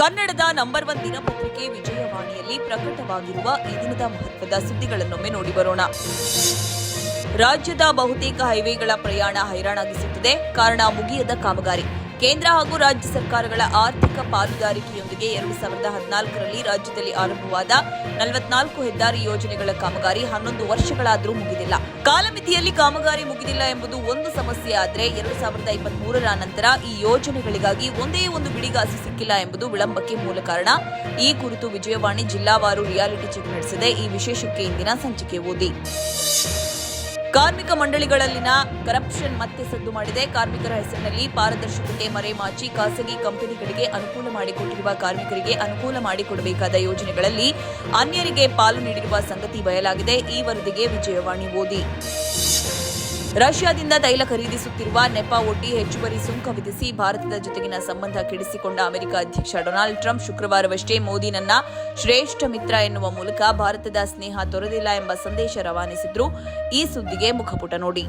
ಕನ್ನಡದ number one ದಿನಪತ್ರಿಕೆ ವಿಜಯವಾಣಿಯಲ್ಲಿ ಪ್ರಕಟವಾಗಿರುವ ಈ ದಿನದ ಮಹತ್ವದ ಸುದ್ದಿಗಳನ್ನೊಮ್ಮೆ ನೋಡಿ ಬರೋಣ. ರಾಜ್ಯದ ಬಹುತೇಕ ಹೈವೇಗಳ ಪ್ರಯಾಣ ಹೈರಾಣಾಗಿಸುತ್ತಿದೆ. ಕಾರಣ ಮುಗಿಯದ ಕಾಮಗಾರಿ. ಕೇಂದ್ರ ಹಾಗೂ ರಾಜ್ಯ ಸರ್ಕಾರಗಳ ಆರ್ಥಿಕ ಪಾಲುದಾರಿಕೆಯೊಂದಿಗೆ ಎರಡು ಸಾವಿರದ ಹದಿನಾಲ್ಕರಲ್ಲಿ ರಾಜ್ಯದಲ್ಲಿ ಆರಂಭವಾದ ನಲವತ್ನಾಲ್ಕು ಹೆದ್ದಾರಿ ಯೋಜನೆಗಳ ಕಾಮಗಾರಿ ಹನ್ನೊಂದು ವರ್ಷಗಳಾದರೂ ಮುಗಿದಿಲ್ಲ. ಕಾಲಮಿತಿಯಲ್ಲಿ ಕಾಮಗಾರಿ ಮುಗಿದಿಲ್ಲ ಎಂಬುದು ಒಂದು ಸಮಸ್ಯೆ ಆದರೆ ಎರಡು ಸಾವಿರದ ಇಪ್ಪತ್ಮೂರರ ನಂತರ ಈ ಯೋಜನೆಗಳಿಗಾಗಿ ಒಂದೇ ಒಂದು ಬಿಡಿಗಾಸು ಸಿಕ್ಕಿಲ್ಲ ಎಂಬುದು ವಿಳಂಬಕ್ಕೆ ಮೂಲ ಕಾರಣ. ಈ ಕುರಿತು ವಿಜಯವಾಣಿ ಜಿಲ್ಲಾವಾರು ರಿಯಾಲಿಟಿ ಚೆಕ್ ನಡೆಸಿದೆ. ಈ ವಿಶೇಷಕ್ಕೆ ಇಂದಿನ ಸಂಚಿಕೆ ಓದಿ. ಕಾರ್ಮಿಕ ಮಂಡಳಿಗಳಲ್ಲಿನ ಕರಪ್ಷನ್ ಮತ್ತೆ ಸದ್ದು ಮಾಡಿದೆ. ಕಾರ್ಮಿಕರ ಹೆಸರಿನಲ್ಲಿ ಪಾರದರ್ಶಕತೆ ಮರೆಮಾಚಿ ಖಾಸಗಿ ಕಂಪನಿಗಳಿಗೆ ಅನುಕೂಲ ಮಾಡಿಕೊಟ್ಟಿರುವ ಕಾರ್ಮಿಕರಿಗೆ ಅನುಕೂಲ ಮಾಡಿಕೊಡಬೇಕಾದ ಯೋಜನೆಗಳಲ್ಲಿ ಅನ್ಯರಿಗೆ ಪಾಲು ನೀಡಿರುವ ಸಂಗತಿ ಬಯಲಾಗಿದೆ. ಈ ವರದಿಗೆ ವಿಜಯವಾಣಿ ಓದಿ. ರಷ್ಯಾದಿಂದ ತೈಲ ಖರೀದಿಸುತ್ತಿರುವ ನೆಪ ಒಡ್ಡಿ ಹೆಚ್ಚುವರಿ ಸುಂಕ ವಿಧಿಸಿ ಭಾರತದ ಜೊತೆಗಿನ ಸಂಬಂಧ ಕೆಡಿಸಿಕೊಂಡ ಅಮೆರಿಕ ಅಧ್ಯಕ್ಷ ಡೊನಾಲ್ಡ್ ಟ್ರಂಪ್ ಶುಕ್ರವಾರವಷ್ಟೇ ಮೋದಿ ನನ್ನ ಶ್ರೇಷ್ಠ ಮಿತ್ರ ಎನ್ನುವ ಮೂಲಕ ಭಾರತದ ಸ್ನೇಹ ತೊರೆದಿಲ್ಲ ಎಂಬ ಸಂದೇಶ ರವಾನಿಸಿದ್ರು. ಈ ಸುದ್ದಿಗೆ ಮುಖಪುಟ ನೋಡಿ.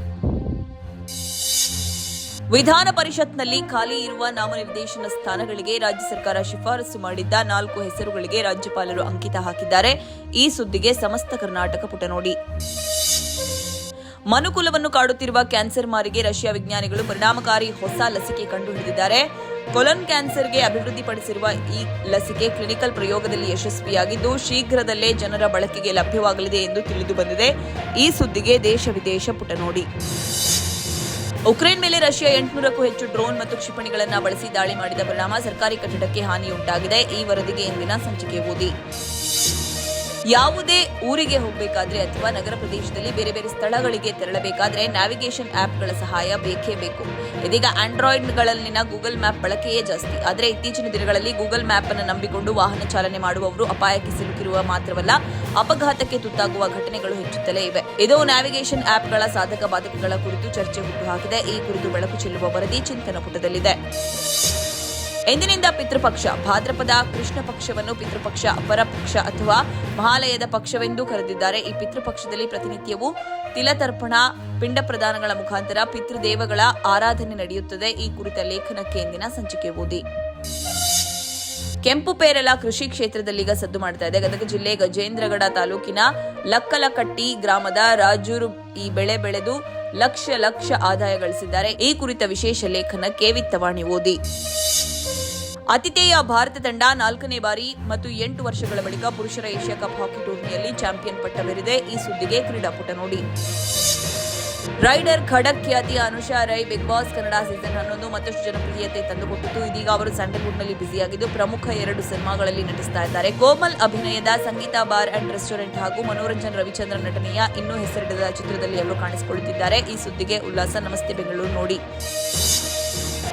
ವಿಧಾನ ಪರಿಷತ್ನಲ್ಲಿ ಖಾಲಿ ಇರುವ ನಾಮನಿರ್ದೇಶನ ಸ್ಥಾನಗಳಿಗೆ ರಾಜ್ಯ ಸರ್ಕಾರ ಶಿಫಾರಸು ಮಾಡಿದ್ದ ನಾಲ್ಕು ಹೆಸರುಗಳಿಗೆ ರಾಜ್ಯಪಾಲರು ಅಂಕಿತ ಹಾಕಿದ್ದಾರೆ. ಈ ಸುದ್ದಿಗೆ ಸಮಸ್ತ ಕರ್ನಾಟಕ ಪುಟ ನೋಡಿ. ಮನುಕುಲವನ್ನು ಕಾಡುತ್ತಿರುವ ಕ್ಯಾನ್ಸರ್ ಮಾರಿಗೆ ರಷ್ಯಾ ವಿಜ್ಞಾನಿಗಳು ಪರಿಣಾಮಕಾರಿ ಹೊಸ ಲಸಿಕೆ ಕಂಡುಹಿಡಿದಿದ್ದಾರೆ. ಕೊಲನ್ ಕ್ಯಾನ್ಸರ್ಗೆ ಅಭಿವೃದ್ಧಿಪಡಿಸಿರುವ ಈ ಲಸಿಕೆ ಕ್ಲಿನಿಕಲ್ ಪ್ರಯೋಗದಲ್ಲಿ ಯಶಸ್ವಿಯಾಗಿದ್ದು, ಶೀಘ್ರದಲ್ಲೇ ಜನರ ಬಳಕೆಗೆ ಲಭ್ಯವಾಗಲಿದೆ ಎಂದು ತಿಳಿದು ಬಂದಿದೆ. ಈ ಸುದ್ದಿಗೆ ದೇಶ ವಿದೇಶ ಪುಟ ನೋಡಿ. ಉಕ್ರೇನ್ ಮೇಲೆ ರಷ್ಯಾ ಎಂಟುನೂರಕ್ಕೂ ಹೆಚ್ಚು ಡ್ರೋನ್ ಮತ್ತು ಕ್ಷಿಪಣಿಗಳನ್ನು ಬಳಸಿ ದಾಳಿ ಮಾಡಿದ ಪರಿಣಾಮ ಸರ್ಕಾರಿ ಕಟ್ಟಡಕ್ಕೆ ಹಾನಿಯುಂಟಾಗಿದೆ. ಈ ವರದಿಗೆ ಇಂದಿನ ಸಂಚಿಕೆ ಓದಿ. ಯಾವುದೇ ಊರಿಗೆ ಹೋಗಬೇಕಾದ್ರೆ ಅಥವಾ ನಗರ ಪ್ರದೇಶದಲ್ಲಿ ಬೇರೆ ಬೇರೆ ಸ್ಥಳಗಳಿಗೆ ತೆರಳಬೇಕಾದ್ರೆ ನ್ಯಾವಿಗೇಷನ್ ಆಪ್ಗಳ ಸಹಾಯ ಬೇಕೇ ಬೇಕು. ಇದೀಗ ಆಂಡ್ರಾಯ್ಡ್ಗಳಲ್ಲಿನ ಗೂಗಲ್ ಮ್ಯಾಪ್ ಬಳಕೆಯೇ ಜಾಸ್ತಿ. ಆದರೆ ಇತ್ತೀಚಿನ ದಿನಗಳಲ್ಲಿ ಗೂಗಲ್ ಮ್ಯಾಪ್ ಅನ್ನು ನಂಬಿಕೊಂಡು ವಾಹನ ಚಾಲನೆ ಮಾಡುವವರು ಅಪಾಯಕ್ಕೆ ಸಿಲುಕಿರುವ ಮಾತ್ರವಲ್ಲ, ಅಪಘಾತಕ್ಕೆ ತುತ್ತಾಗುವ ಘಟನೆಗಳು ಹೆಚ್ಚುತ್ತಲೇ ಇವೆ. ಇದು ನ್ಯಾವಿಗೇಷನ್ ಆಪ್ಗಳ ಸಾಧಕ ಬಾಧಕಗಳ ಕುರಿತು ಚರ್ಚೆ ಹುಟ್ಟುಹಾಕಿದೆ ಈ ಕುರಿತು ಬೆಳಕು ಚೆಲ್ಲುವ ವರದಿ ಚಿಂತನ ಪುಟದಲ್ಲಿದೆ. ಎಂದಿನಿಂದ ಪಿತೃಪಕ್ಷ, ಭಾದ್ರಪದ ಕೃಷ್ಣ ಪಕ್ಷವನ್ನು ಪಿತೃಪಕ್ಷ ಪರಪಕ್ಷ ಅಥವಾ ಮಹಾಲಯದ ಪಕ್ಷವೆಂದು ಕರೆದಿದ್ದಾರೆ. ಈ ಪಿತೃಪಕ್ಷದಲ್ಲಿ ಪ್ರತಿನಿತ್ಯವೂ ತಿಲತರ್ಪಣ, ಪಿಂಡ ಪ್ರದಾನಗಳ ಮುಖಾಂತರ ಪಿತೃದೇವಗಳ ಆರಾಧನೆ ನಡೆಯುತ್ತದೆ. ಈ ಕುರಿತ ಲೇಖನಕ್ಕೆ ಎಂದಿನ ಸಂಚಿಕೆ ಓದಿ. ಕೆಂಪು ಪೇರಲ ಕೃಷಿ ಈಗ ಸದ್ದು ಮಾಡ್ತಾ ಇದೆ. ಗದಗ ಜಿಲ್ಲೆ ಗಜೇಂದ್ರಗಡ ತಾಲೂಕಿನ ಲಕ್ಕಲಕಟ್ಟಿ ಗ್ರಾಮದ ರಾಜೂರು ಈ ಬೆಳೆ ಬೆಳೆದು ಲಕ್ಷ ಲಕ್ಷ ಆದಾಯ ಗಳಿಸಿದ್ದಾರೆ. ಈ ಕುರಿತ ವಿಶೇಷ ಲೇಖನಕ್ಕೆ ವಿತ್ತವಾಣಿ ಓದಿ. ಅತಿಥೇಯ ಭಾರತ ತಂಡ ನಾಲ್ಕನೇ ಬಾರಿ ಮತ್ತು ಎಂಟು ವರ್ಷಗಳ ಬಳಿಕ ಪುರುಷರ ಏಷ್ಯಾ ಕಪ್ ಹಾಕಿ ಟೂರ್ನಿಯಲ್ಲಿ ಚಾಂಪಿಯನ್ ಪಟ್ಟವೇರಿದೆ. ಈ ಸುದ್ದಿಗೆ ಕ್ರೀಡಾಪುಟ ನೋಡಿ. ರೈಡರ್ ಖಡಕ್ ಖ್ಯಾತಿಯ Anusha Rai, Big Boss Kannada season ಹನ್ನೊಂದು ಮತ್ತಷ್ಟು ಜನಪ್ರಿಯತೆ ತಂದುಕೊಟ್ಟಿತ್ತು ಇದೀಗ ಅವರು ಸ್ಯಾಂಡಲ್ವುಡ್ನಲ್ಲಿ ಬ್ಯುಸಿಯಾಗಿದ್ದು ಪ್ರಮುಖ ಎರಡು ಸಿನಿಮಾಗಳಲ್ಲಿ ನಟಿಸ್ತಾ ಇದ್ದಾರೆ. ಕೋಮಲ್ ಅಭಿನಯದ ಸಂಗೀತ ಬಾರ್ ಅಂಡ್ ರೆಸ್ಟೋರೆಂಟ್ ಹಾಗೂ ಮನೋರಂಜನ್ ರವಿಚಂದ್ರನ್ ನಟನೆಯ ಇನ್ನೂ ಹೆಸರಿಡದ ಚಿತ್ರದಲ್ಲಿ ಅವರು ಕಾಣಿಸಿಕೊಳ್ಳುತ್ತಿದ್ದಾರೆ. ಈ ಸುದ್ದಿಗೆ ಉಲ್ಲಾಸ. ನಮಸ್ತೆ ಬೆಂಗಳೂರು, ನೋಡಿ.